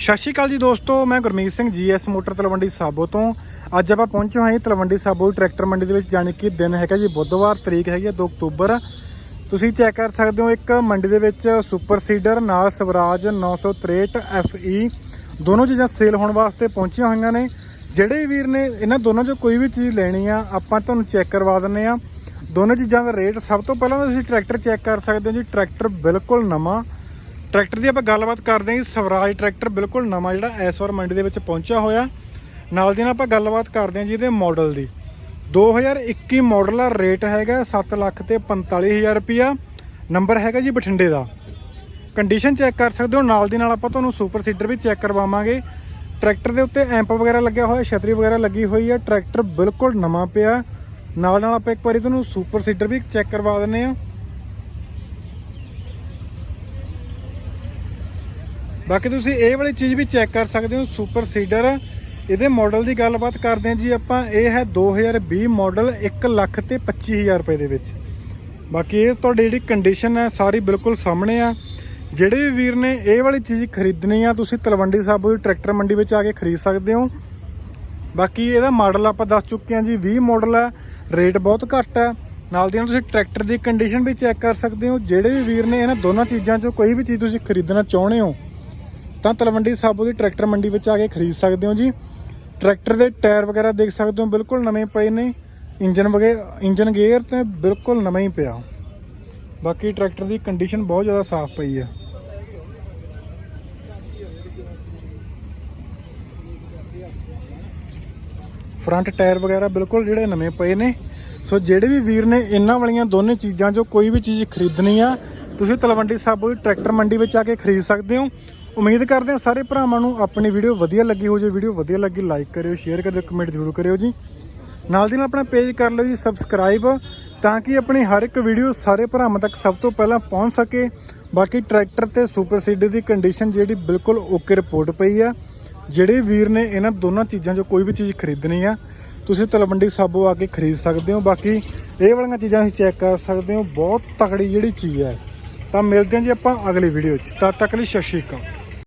ਸਤਿ ਸ਼੍ਰੀ ਅਕਾਲ ਜੀ ਦੋਸਤੋ, ਮੈਂ ਗੁਰਮੀਤ ਸਿੰਘ, ਜੀਐਸ ਮੋਟਰ ਤਲਵੰਡੀ ਸਾਬੋ ਤੋਂ। ਅੱਜ ਆਪਾਂ ਪਹੁੰਚੇ ਹੋਏ ਹਾਂ ਤਲਵੰਡੀ ਸਾਬੋ ਟਰੈਕਟਰ ਮੰਡੀ ਦੇ ਵਿੱਚ, ਜਾਣੀ ਕਿ ਦਿਨ ਹੈਗਾ ਜੀ, ਬੁੱਧਵਾਰ ਤਰੀਕ ਹੈਗੀ ਹੈ 2 ਅਕਤੂਬਰ। ਤੁਸੀਂ ਚੈੱਕ ਕਰ ਸਕਦੇ ਹੋ, ਇੱਕ ਮੰਡੀ ਦੇ ਵਿੱਚ ਸੁਪਰ ਸੀਡਰ ਨਾਲ ਸਵਰਾਜ 963 FE ਦੋਨੋਂ ਚੀਜ਼ਾਂ ਸੇਲ ਹੋਣ ਵਾਸਤੇ ਪਹੁੰਚੀਆਂ ਹੋਈਆਂ ਨੇ। ਜਿਹੜੇ ਵੀਰ ਨੇ, ਇਹਨਾਂ ਦੋਨੋਂ ਚੋਂ ਕੋਈ ਵੀ ਚੀਜ਼ ਲੈਣੀ ਆ, ਆਪਾਂ ਤੁਹਾਨੂੰ ਚੈੱਕ ਕਰਵਾ ਦਿੰਨੇ ਆ ਦੋਨੋਂ ਚੀਜ਼ਾਂ ਦਾ ਰੇਟ ਸਭ ਤੋਂ ਪਹਿਲਾਂ ਤਾਂ ਤੁਸੀਂ ਟਰੈਕਟਰ ਚੈੱਕ ਕਰ ਸਕਦੇ ਹੋ ਜੀ, ਟਰੈਕਟਰ ਬਿਲਕੁਲ ਨਵਾਂ ਟਰੈਕਟਰ ਦੀ ਆਪਾਂ ਗੱਲਬਾਤ ਕਰਦੇ ਹਾਂ ਜੀ ਸਵਰਾਜ ਟਰੈਕਟਰ ਬਿਲਕੁਲ ਨਵਾਂ ਜਿਹੜਾ ਇਸ ਵਾਰ ਮੰਡੀ ਦੇ ਵਿੱਚ ਪਹੁੰਚਿਆ ਹੋਇਆ। ਨਾਲ ਦੀ ਨਾਲ ਆਪਾਂ ਗੱਲਬਾਤ ਕਰਦੇ ਹਾਂ ਜੀ ਇਹਦੇ ਮਾਡਲ ਦੀ। 2021 ਮਾਡਲ ਦਾ ਰੇਟ ਹੈਗਾ 7 ਲੱਖ ਤੇ 45000 ਰੁਪਿਆ ਨੰਬਰ ਹੈਗਾ ਜੀ ਬਠਿੰਡੇ ਦਾ। ਕੰਡੀਸ਼ਨ ਚੈੱਕ ਕਰ ਸਕਦੇ ਹੋ। ਨਾਲ ਦੀ ਨਾਲ ਆਪਾਂ ਤੁਹਾਨੂੰ ਸੁਪਰ ਸੀਡਰ ਵੀ ਚੈੱਕ ਕਰਵਾਵਾਂਗੇ। ਟਰੈਕਟਰ ਦੇ ਉੱਤੇ ਐਂਪ ਵਗੈਰਾ ਲੱਗਿਆ ਹੋਇਆ, ਛਤਰੀ ਵਗੈਰਾ ਲੱਗੀ ਹੋਈ ਹੈ ਟਰੈਕਟਰ ਬਿਲਕੁਲ ਨਵਾਂ ਪਿਆ। ਨਾਲ ਨਾਲ ਆਪਾਂ ਇੱਕ ਵਾਰੀ ਤੁਹਾਨੂੰ ਸੁਪਰ ਸੀਡਰ ਵੀ ਚੈੱਕ ਕਰਵਾ ਦਿੰਨੇ ਆ ਬਾਕੀ ਤੁਸੀਂ ਇਹ ਵਾਲੀ ਚੀਜ਼ ਵੀ ਚੈੱਕ ਕਰ ਸਕਦੇ ਹੋ ਸੁਪਰ ਸੀਡਰ ਇਹਦੇ ਮਾਡਲ ਦੀ ਗੱਲਬਾਤ ਕਰਦੇ ਹਾਂ ਜੀ ਆਪਾਂ। ਇਹ ਹੈ 2020 ਮਾਡਲ 1 ਲੱਖ ਤੇ 25000 ਰੁਪਏ ਦੇ ਵਿੱਚ। ਬਾਕੀ ਇਹ ਤੁਹਾਡੀ ਜਿਹੜੀ ਕੰਡੀਸ਼ਨ ਹੈ, ਸਾਰੀ ਬਿਲਕੁਲ ਸਾਹਮਣੇ ਆ। ਜਿਹੜੇ ਵੀ ਵੀਰ ਨੇ ਇਹ ਵਾਲੀ ਚੀਜ਼ ਖਰੀਦਣੀ ਆ, ਤੁਸੀਂ ਤਲਵੰਡੀ ਸਾਬੋ ਦੀ ਟਰੈਕਟਰ ਮੰਡੀ ਵਿੱਚ ਆ ਕੇ ਖਰੀਦ ਸਕਦੇ ਹੋ। ਬਾਕੀ ਇਹਦਾ ਮਾਡਲ ਆਪਾਂ ਦੱਸ ਚੁੱਕੇ ਹਾਂ ਜੀ 20 ਮਾਡਲ ਹੈ ਰੇਟ ਬਹੁਤ ਘੱਟ ਹੈ ਨਾਲ ਦੀ ਨਾਲ ਤੁਸੀਂ ਟਰੈਕਟਰ ਦੀ ਕੰਡੀਸ਼ਨ ਵੀ ਚੈੱਕ ਕਰ ਸਕਦੇ ਹੋ। ਜਿਹੜੇ ਵੀ ਵੀਰ ਨੇ ਇਹਨਾਂ ਦੋਨਾਂ ਚੀਜ਼ਾਂ ਚੋਂ ਕੋਈ ਵੀ ਚੀਜ਼ ਤੁਸੀਂ ਖਰੀਦਣਾ ਚਾਹੁੰਦੇ ਹੋ ਤਾਂ ਤਲਵੰਡੀ ਸਾਬੋ ਦੀ ਟਰੈਕਟਰ ਮੰਡੀ ਵਿੱਚ ਆ ਕੇ ਖਰੀਦ ਸਕਦੇ ਹੋ ਜੀ। ਟਰੈਕਟਰ ਦੇ ਟਾਇਰ ਵਗੈਰਾ ਦੇਖ ਸਕਦੇ ਹੋ, ਬਿਲਕੁਲ ਨਵੇਂ ਪਏ ਨੇ। ਇੰਜਨ ਵਗੈਰਾ ਇੰਜਨ ਗੇਅਰ ਤੇ ਬਿਲਕੁਲ ਨਵਾਂ ਹੀ ਪਿਆ। ਬਾਕੀ ਟਰੈਕਟਰ ਦੀ ਕੰਡੀਸ਼ਨ ਬਹੁਤ ਜ਼ਿਆਦਾ ਸਾਫ਼ ਪਈ ਹੈ। ਫਰੰਟ ਟਾਇਰ ਵਗੈਰਾ ਬਿਲਕੁਲ ਜਿਹੜੇ ਨਵੇਂ ਪਏ ਨੇ। ਸੋ ਜਿਹੜੇ ਵੀ ਵੀਰ ਨੇ ਇਹਨਾਂ ਵਾਲੀਆਂ ਦੋਨੇ ਚੀਜ਼ਾਂ ਜੋ ਕੋਈ ਵੀ ਚੀਜ਼ ਖਰੀਦਣੀ ਆ, ਤੁਸੀਂ ਤਲਵੰਡੀ ਸਾਬੋ ਦੀ ਟਰੈਕਟਰ ਮੰਡੀ ਵਿੱਚ ਆ ਕੇ ਖਰੀਦ ਸਕਦੇ ਹੋ। ਉਮੀਦ ਕਰਦੇ ਹਾਂ ਸਾਰੇ ਭਰਾਵਾਂ ਨੂੰ ਆਪਣੀ ਵੀਡੀਓ ਵਧੀਆ ਲੱਗੀ ਹੋ ਜੇ ਵੀਡੀਓ ਵਧੀਆ ਲੱਗੀ ਲਾਈਕ ਕਰਿਓ ਸ਼ੇਅਰ ਕਰਿਓ ਕਮੈਂਟ ਜ਼ਰੂਰ ਕਰਿਓ ਜੀ। ਨਾਲ ਦੀ ਨਾਲ ਆਪਣਾ ਪੇਜ ਕਰ ਲਓ ਜੀ ਸਬਸਕ੍ਰਾਈਬ ਤਾਂ ਕਿ ਆਪਣੀ ਹਰ ਇੱਕ ਵੀਡੀਓ ਸਾਰੇ ਭਰਾਵਾਂ ਤੱਕ ਸਭ ਤੋਂ ਪਹਿਲਾਂ ਪਹੁੰਚ ਸਕੇ। ਬਾਕੀ ਟਰੈਕਟਰ ਤੇ ਸੁਪਰ ਸੀਡਰ ਦੀ ਕੰਡੀਸ਼ਨ ਜਿਹੜੀ ਬਿਲਕੁਲ ਓਕੇ ਰਿਪੋਰਟ ਪਈ ਆ। ਜਿਹੜੇ ਵੀਰ ਨੇ ਇਹਨਾਂ ਦੋਨਾਂ ਚੀਜ਼ਾਂ 'ਚੋਂ ਕੋਈ ਵੀ ਚੀਜ਼ ਖਰੀਦਣੀ ਆ, ਤੁਸੀਂ ਤਲਵੰਡੀ ਸਾਬੋ ਆ ਕੇ ਖਰੀਦ ਸਕਦੇ ਹੋ। ਬਾਕੀ ਇਹ ਵਾਲੀਆਂ ਚੀਜ਼ਾਂ ਤੁਸੀਂ ਚੈੱਕ ਕਰ ਸਕਦੇ ਹੋ। ਬਹੁਤ ਤਕੜੀ ਜਿਹੜੀ ਚੀਜ਼ ਹੈ ਤਾਂ ਮਿਲਦੇ ਹਾਂ ਜੀ ਆਪਾਂ ਅਗਲੀ ਵੀਡੀਓ 'ਚ। ਤਦ ਤੱਕ ਲਈ ਸਤਿ ਸ਼੍ਰੀ ਅਕਾਲ।